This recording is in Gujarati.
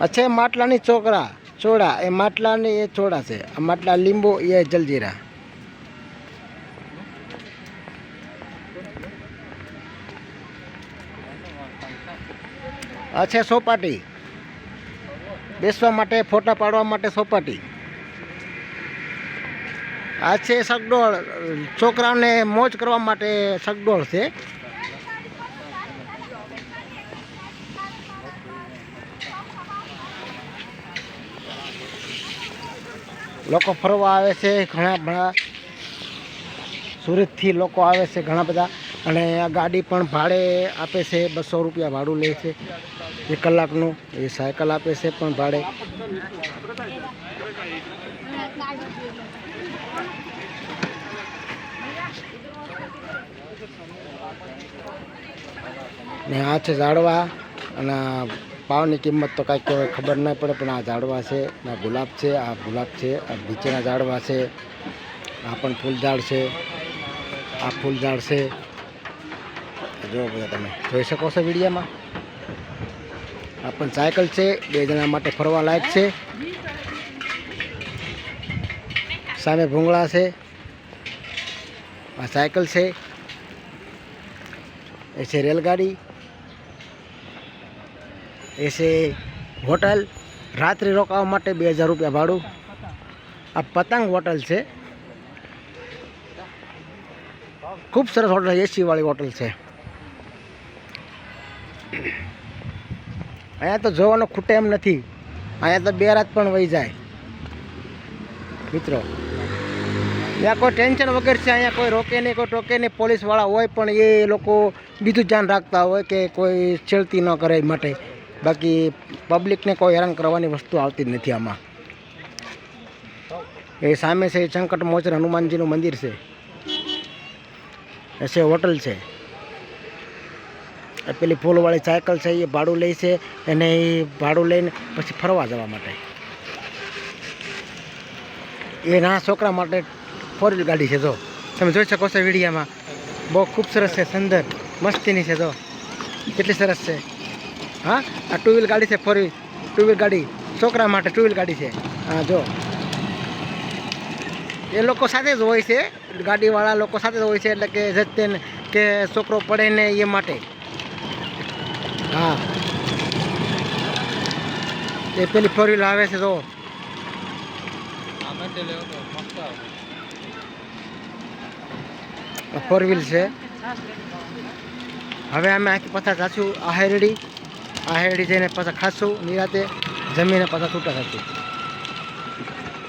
અચ્છા એ માટલાની ચોકરા છોડા. એ માટલાની એ છોડા છે. આ માટલા લીંબુ, એ જલજીરા. અચ્છા સોપાટી. બેસવા માટે, ફોટા પાડવા માટે સોપાટી. આ છે સગડોળ. છોકરાઓને મોજ કરવા માટે સગડોળ છે. લોકો ફરવા આવે છે, ઘણા ઘણા સુરતથી લોકો આવે છે, ઘણા બધા. અને આ ગાડી પણ ભાડે આપે છે, બસો રૂપિયા ભાડું લે છે. એક કલાકનું, એ સાયકલ આપે છે પણ ભાડે. ને આ છે ઝાડવા, અને પાવની કિંમત તો કાંઈક કહેવાય ખબર ના પડે, પણ આ ઝાડવા છે આ ગુલાબ છે, આ ગુલાબ છે, આ નીચેના ઝાડવા છે, આ પણ ફૂલ ઝાડ છે, આ ફૂલ ઝાડ જુઓ બધા તમે જોઈ શકો છો વિડીયામાં. આ પણ સાયકલ છે, બે જણા માટે ફરવા લાયક છે. સામે ભૂંગળા છે. આ સાયકલ છે. એ છે રેલગાડી. એ છે હોટલ. રાત્રે રોકાવા માટે બે હજાર રૂપિયા ભાડું. આ પતંગ હોટલ છે. ખૂબ સરસ હોટલ એસીવાળી હોટલ છે. અહીંયા તો જોવાનો ખૂટે એમ નથી. અહીંયા તો બે રાત પણ વહી જાય. મિત્રો ત્યાં કોઈ ટેન્શન વગર છે, અહીંયા કોઈ રોકે નહીં, કોઈ ટોકે નહીં, પોલીસવાળા હોય પણ એ લોકો બીજું ધ્યાન રાખતા હોય કે કોઈ છેડતી ન કરે માટે. બાકી પબ્લિકને કોઈ હેરાન કરવાની વસ્તુ આવતી જ નથી આમાં. એ સામે છે સંકટ મોચર હનુમાનજીનું મંદિર છે. એ છે, હોટલ છે. પેલી ફૂલવાળી સાયકલ છે, એ ભાડું લે છે અને એ ભાડું લઈને પછી ફરવા જવા માટે. એ નાના છોકરા માટે ફોર વ્હીલ ગાડી છે, જો. તમે જોઈ શકો છો વિડીયામાં. બહુ ખૂબ સરસ છે, સુંદર, મસ્તીની છે, જો. કેટલી સરસ છે. હા, આ ટુ વ્હીલ ગાડી છે ફોર વ્હીલ ટુ વ્હીલ ગાડી. છોકરા માટે ટુ વ્હીલ ગાડી છે. હા, જો. એ લોકો સાથે જ હોય છે, ગાડીવાળા લોકો સાથે જ હોય છે, એટલે કે જતેને કે છોકરો પડે ને એ માટે. હા. એ પેલી ફોર વ્હીલ આવે છે તો ફોર વ્હીલ છે. હવે અમે આખી પાછા જાશું આહેરડી આહેરડી જઈને પાછા ખાશું નિરાતે જમીને પાછા છૂટા થશું.